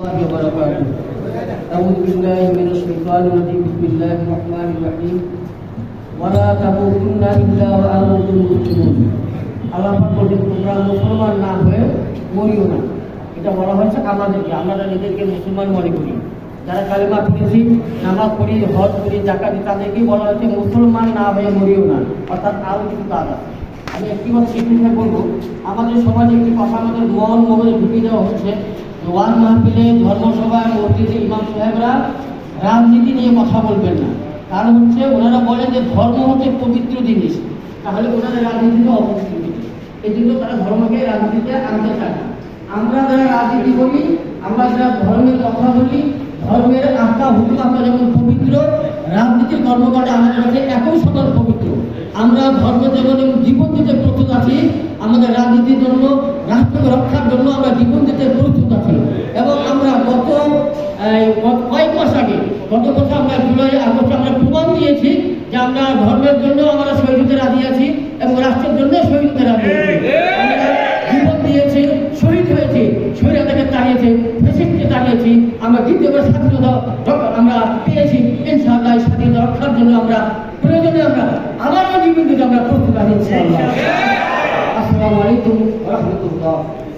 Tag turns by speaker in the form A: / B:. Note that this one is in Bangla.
A: الله وبركاته أعوذ بالله من الشيطان الرجيم بسم الله الرحمن الرحيم ولا تموتن إلا وأنتم مسلمون আল্লাহ পাক বলছেন তোমরা মুসলমান না হয়ে মরিও না এটা বলা হয়েছে আমাদেরকে আমরা নিজেদেরকে মুসলমান মনে করি যারা কালিমা পড়েছি নামাজ পড়ি হজ করি জাকাতি তাদেরকেই বলা হয়েছে মুসলমান না হয়ে মরিও না অর্থাৎ আরও কিছু কাজ আছে আমি একটি কথা শিক্ষিত বলবো আমাদের সমাজে একটি কথা আমাদের মন মগজে ঢুকিয়ে দেওয়া হচ্ছে যে ওয়ান মাহফিলে ধর্মসভায় মসজিদে ইমাম সাহেবরা রাজনীতি নিয়ে কথা বলবেন না। কারণ হচ্ছে ওনারা বলেন যে ধর্ম হচ্ছে পবিত্র জিনিস। তাহলে ওনারা রাজনীতিতে অপবিত্র এই জন্য তারা ধর্মকে রাজনীতিতে আনতে চায় না। আমরা যারা রাজনীতি করি, আমরা যারা ধর্মের কথা বলি, ধর্মের আত্মা হুকুম আমরা যেমন পবিত্র, রাজনীতির কর্মকাণ্ডে আমাদের কাছে একই সমান পবিত্র। আমরা ধর্ম যেমন জীবন দিতে প্রস্তুত আছি আমাদের রাজনীতির জন্য, রাষ্ট্রকে রক্ষার জন্য আমরা জীবন দিতে প্রস্তুত আছি। এবং আমরা গত কয়েক মাস আগে, গত বছর আমরা জুলাই, আগস্টে আমরা প্রমাণ দিয়েছি যে আমরা ধর্মের জন্য আমরা শহীদ হতে রাজি আছি এবং রাষ্ট্রের জন্য শহীদ হতে রাজি আছি। জীবন দিয়েছে, শহীদ হয়েছে শহীদকে তাড়িয়েছে ফেসিককে তাড়িয়েছি, আমরা দ্বিতীয়বার স্বাধীনতা আমরা পেয়েছি। ইনশাআল্লাহ স্বাধীনতা রক্ষার জন্য আমরা প্রয়োজনে আমরা আবারও জীবন দিতে আমরা প্রস্তুত আছি, ইনশাআল্লাহ। 读，我要怎么读呢？